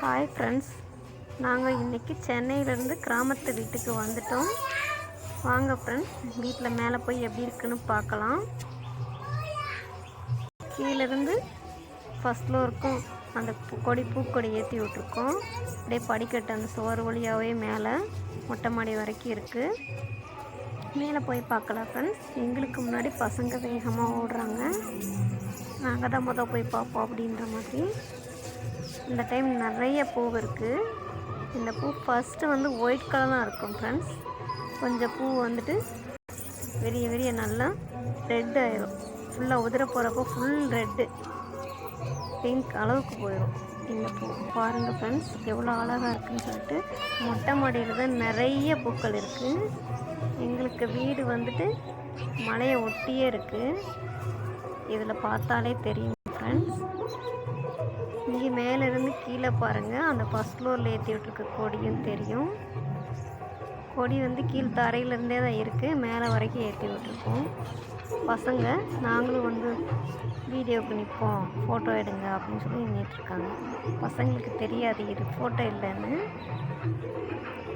Hi friends நாங்கள் இன்றைக்கி சென்னையிலேருந்து கிராமத்து வீட்டுக்கு வந்துட்டோம். வாங்க ஃப்ரெண்ட்ஸ் வீட்டில் மேலே போய் எப்படி இருக்குன்னு பார்க்கலாம். கீழேருந்து ஃபஸ்ட் ஃப்ளோருக்கும் அந்த பூ- கொடி பூக்கொடி ஏற்றி விட்ருக்கோம் அப்படியே படிக்கட்டு அந்த சுவர் வழியாகவே மேலே மொட்டை மாடி வரைக்கும் இருக்குது மேலே போய் பார்க்கலாம் ஃப்ரெண்ட்ஸ் எங்களுக்கு முன்னாடி பசங்க வேகமாக ஓடுறாங்க. நாங்கள் தான் மொதல் போய் பார்ப்போம் அப்படின்ற மாதிரி. இந்த டைம் நிறைய பூ இருக்குது இந்த பூ ஃபஸ்ட்டு வந்து ஒயிட் கலராக இருக்கும் ஃப்ரெண்ட்ஸ் கொஞ்சம் பூ வந்துட்டு வெறிய வெறிய நல்லா ரெட் ஆயிரும். ஃபுல்லாக உதிர போகிறப்போ ஃபுல் ரெட்டு பிங்க் அளவுக்கு போயிடும் இந்த பூ. பாருங்கள் ஃப்ரெண்ட்ஸ் எவ்வளோ அழகாக இருக்குன்னு சொல்லிட்டு மொட்டை மாடியில் தான் நிறைய பூக்கள் இருக்குது எங்களுக்கு வீடு வந்துட்டு மலையை ஒட்டியே இருக்குது இதில் பார்த்தாலே தெரியும் ஃப்ரெண்ட்ஸ் இங்கே மேலேருந்து கீழே பாருங்கள் அந்த ஃபஸ்ட் ஃப்ளோரில் ஏற்றி விட்ருக்க கொடியும் தெரியும். கொடி வந்து கீழ் தரையிலேருந்தே தான் இருக்குது மேலே வரைக்கும் ஏற்றி விட்டுருக்கோம். பசங்க நாங்களும் வந்து வீடியோவுக்கு நிற்போம் ஃபோட்டோ எடுங்க அப்படின்னு சொல்லி நின்றுட்டுருக்காங்க பசங்களுக்கு தெரியாது இது ஃபோட்டோ இல்லைன்னு.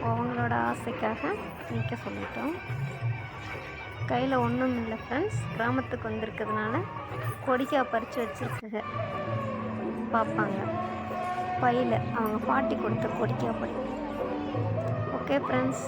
அவங்களோட ஆசைக்காக நிற்க சொல்லிட்டோம். கையில் ஒன்றும் இல்லை ஃப்ரெண்ட்ஸ் கிராமத்துக்கு வந்திருக்கிறதுனால கொடிக்காய் பறித்து வச்சுருக்குங்க. பார்ப்பாங்க. பையில் அவங்க பாட்டி கொடுத்த கொடிக்காய் பை ஓகே ஃப்ரெண்ட்ஸ்